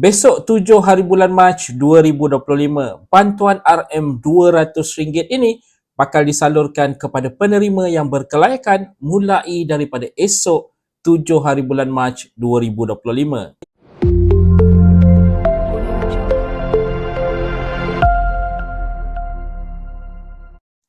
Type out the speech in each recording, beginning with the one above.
Besok 7 hari bulan Mac 2025, bantuan RM200 ini bakal disalurkan kepada penerima yang berkelayakan mulai daripada esok 7 hari bulan Mac 2025.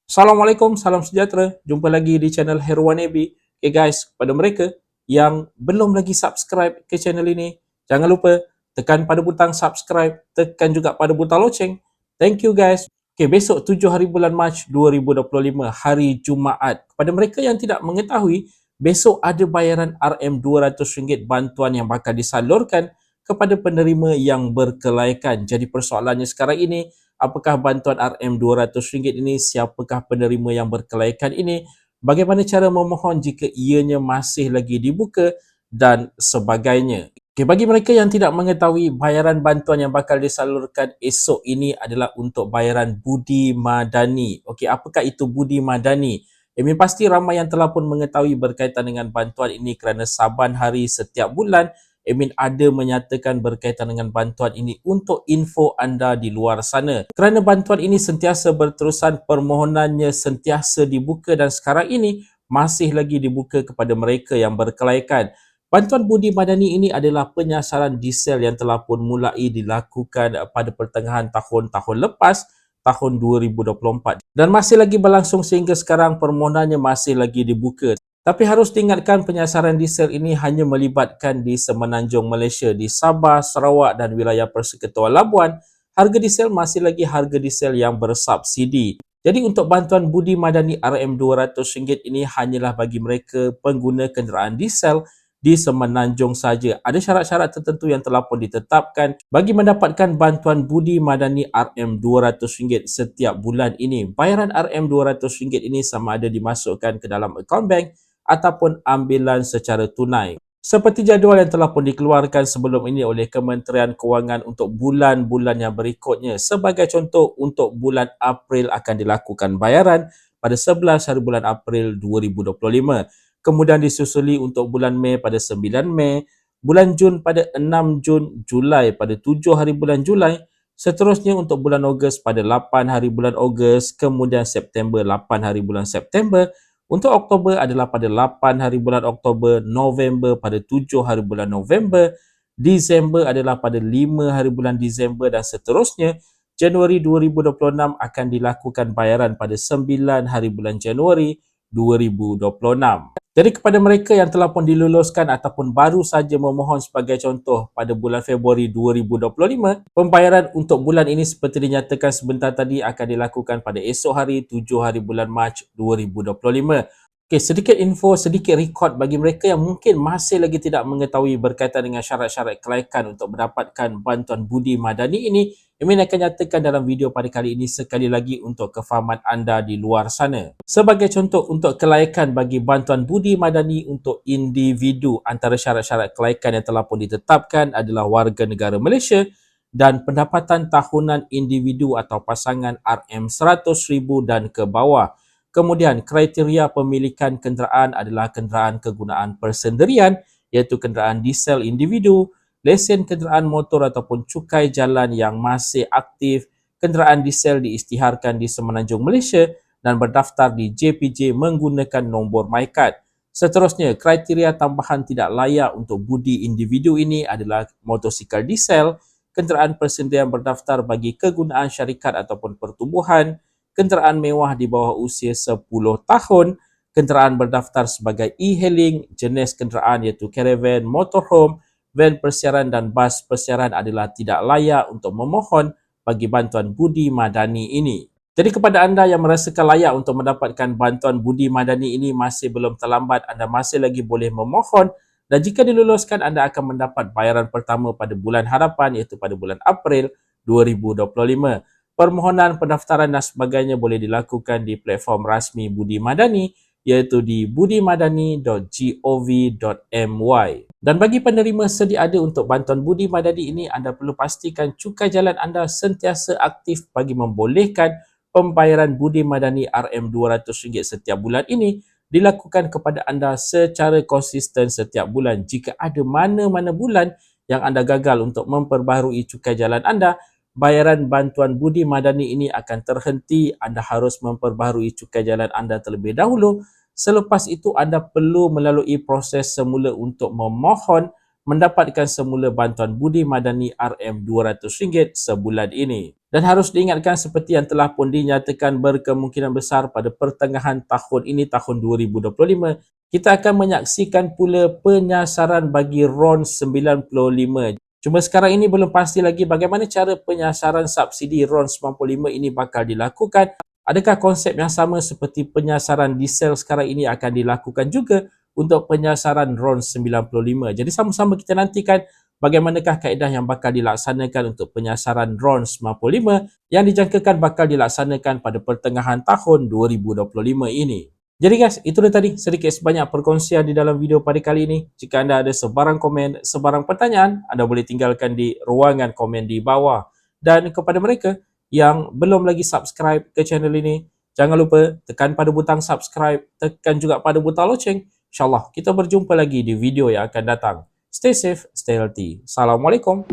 Assalamualaikum, salam sejahtera. Jumpa lagi di channel Herwan Ebi. Okay guys, pada mereka yang belum lagi subscribe ke channel ini, jangan lupa tekan pada butang subscribe, tekan juga pada butang loceng. Thank you guys. Okay, besok 7 hari bulan Mac 2025, hari Jumaat. Kepada mereka yang tidak mengetahui, besok ada bayaran RM200 bantuan yang bakal disalurkan kepada penerima yang berkelaikan. Jadi persoalannya sekarang ini, apakah bantuan RM200 ini, siapakah penerima yang berkelaikan ini, bagaimana cara memohon jika ianya masih lagi dibuka dan sebagainya. Okay, bagi mereka yang tidak mengetahui bayaran bantuan yang bakal disalurkan esok ini adalah untuk bayaran budi madani. Okey, apakah itu budi madani? Ini pasti ramai yang telah pun mengetahui berkaitan dengan bantuan ini kerana saban hari setiap bulan Emin ada menyatakan berkaitan dengan bantuan ini untuk info anda di luar sana. Kerana bantuan ini sentiasa berterusan, permohonannya sentiasa dibuka dan sekarang ini masih lagi dibuka kepada mereka yang berkelaikan. Bantuan budi madani ini adalah penyasaran diesel yang telah pun mulai dilakukan pada pertengahan tahun-tahun lepas, tahun 2024. Dan masih lagi berlangsung sehingga sekarang permohonannya masih lagi dibuka. Tapi harus diingatkan penyasaran diesel ini hanya melibatkan di Semenanjung Malaysia, di Sabah, Sarawak dan wilayah Persekutuan Labuan. Harga diesel masih lagi harga diesel yang bersubsidi. Jadi untuk bantuan budi madani RM200 ini hanyalah bagi mereka pengguna kenderaan diesel di Semenanjung saja. Ada syarat-syarat tertentu yang telah pun ditetapkan bagi mendapatkan bantuan budi madani RM200 setiap bulan ini. Bayaran RM200 ini sama ada dimasukkan ke dalam akaun bank ataupun ambilan secara tunai. Seperti jadual yang telah pun dikeluarkan sebelum ini oleh Kementerian Kewangan untuk bulan-bulan yang berikutnya. Sebagai contoh, untuk bulan April akan dilakukan bayaran pada 11 hari bulan April 2025 kemudian disusuli untuk bulan Mei pada 9 Mei, bulan Jun pada 6 Jun, Julai pada 7 hari bulan Julai, seterusnya untuk bulan Ogos pada 8 hari bulan Ogos, kemudian September 8 hari bulan September, untuk Oktober adalah pada 8 hari bulan Oktober, November pada 7 hari bulan November, Disember adalah pada 5 hari bulan Disember dan seterusnya. Januari 2026 akan dilakukan bayaran pada 9 hari bulan Januari 2026. Jadi kepada mereka yang telah pun diluluskan ataupun baru saja memohon sebagai contoh pada bulan Februari 2025, pembayaran untuk bulan ini seperti dinyatakan sebentar tadi akan dilakukan pada esok hari 7 hari bulan Mac 2025. Okay, sedikit info, sedikit rekod bagi mereka yang mungkin masih lagi tidak mengetahui berkaitan dengan syarat-syarat kelaikan untuk mendapatkan bantuan budi madani ini. Emin akan nyatakan dalam video pada kali ini sekali lagi untuk kefahaman anda di luar sana. Sebagai contoh untuk kelaikan bagi bantuan budi madani untuk individu antara syarat-syarat kelaikan yang telah pun ditetapkan adalah warga negara Malaysia dan pendapatan tahunan individu atau pasangan RM100,000 dan ke bawah. Kemudian kriteria pemilikan kenderaan adalah kenderaan kegunaan persendirian iaitu kenderaan diesel individu, lesen kenderaan motor ataupun cukai jalan yang masih aktif, kenderaan diesel diisytiharkan di Semenanjung Malaysia dan berdaftar di JPJ menggunakan nombor MyCard. Seterusnya, kriteria tambahan tidak layak untuk budi individu ini adalah motosikal diesel, kenderaan persendirian berdaftar bagi kegunaan syarikat ataupun pertubuhan, kenderaan mewah di bawah usia 10 tahun, kenderaan berdaftar sebagai e-hailing, jenis kenderaan iaitu caravan, motorhome, van persiaran dan bas persiaran adalah tidak layak untuk memohon bagi bantuan budi madani ini. Jadi kepada anda yang merasakan layak untuk mendapatkan bantuan budi madani ini masih belum terlambat, anda masih lagi boleh memohon dan jika diluluskan anda akan mendapat bayaran pertama pada bulan harapan iaitu pada bulan April 2025 permohonan pendaftaran dan sebagainya boleh dilakukan di platform rasmi Budi Madani iaitu di budimadani.gov.my. Dan bagi penerima sedia ada untuk bantuan Budi Madani ini, anda perlu pastikan cukai jalan anda sentiasa aktif bagi membolehkan pembayaran Budi Madani RM200 setiap bulan ini dilakukan kepada anda secara konsisten setiap bulan. Jika ada mana-mana bulan yang anda gagal untuk memperbaharui cukai jalan anda, bayaran bantuan budi madani ini akan terhenti. Anda harus memperbaharui cukai jalan anda terlebih dahulu. Selepas itu anda perlu melalui proses semula untuk memohon mendapatkan semula bantuan budi madani RM200 sebulan ini. Dan harus diingatkan seperti yang telah pun dinyatakan berkemungkinan besar pada pertengahan tahun ini, tahun 2025, kita akan menyaksikan pula penyasaran bagi RON 95. Cuma sekarang ini belum pasti lagi bagaimana cara penyasaran subsidi RON 95 ini bakal dilakukan. Adakah konsep yang sama seperti penyasaran diesel sekarang ini akan dilakukan juga untuk penyasaran RON 95. Jadi sama-sama kita nantikan bagaimanakah kaedah yang bakal dilaksanakan untuk penyasaran RON 95 yang dijangkakan bakal dilaksanakan pada pertengahan tahun 2025 ini. Jadi guys, itu dia tadi sedikit sebanyak perkongsian di dalam video pada kali ini. Jika anda ada sebarang komen, sebarang pertanyaan, anda boleh tinggalkan di ruangan komen di bawah. Dan kepada mereka yang belum lagi subscribe ke channel ini, jangan lupa tekan pada butang subscribe, tekan juga pada butang loceng. InsyaAllah kita berjumpa lagi di video yang akan datang. Stay safe, stay healthy. Assalamualaikum.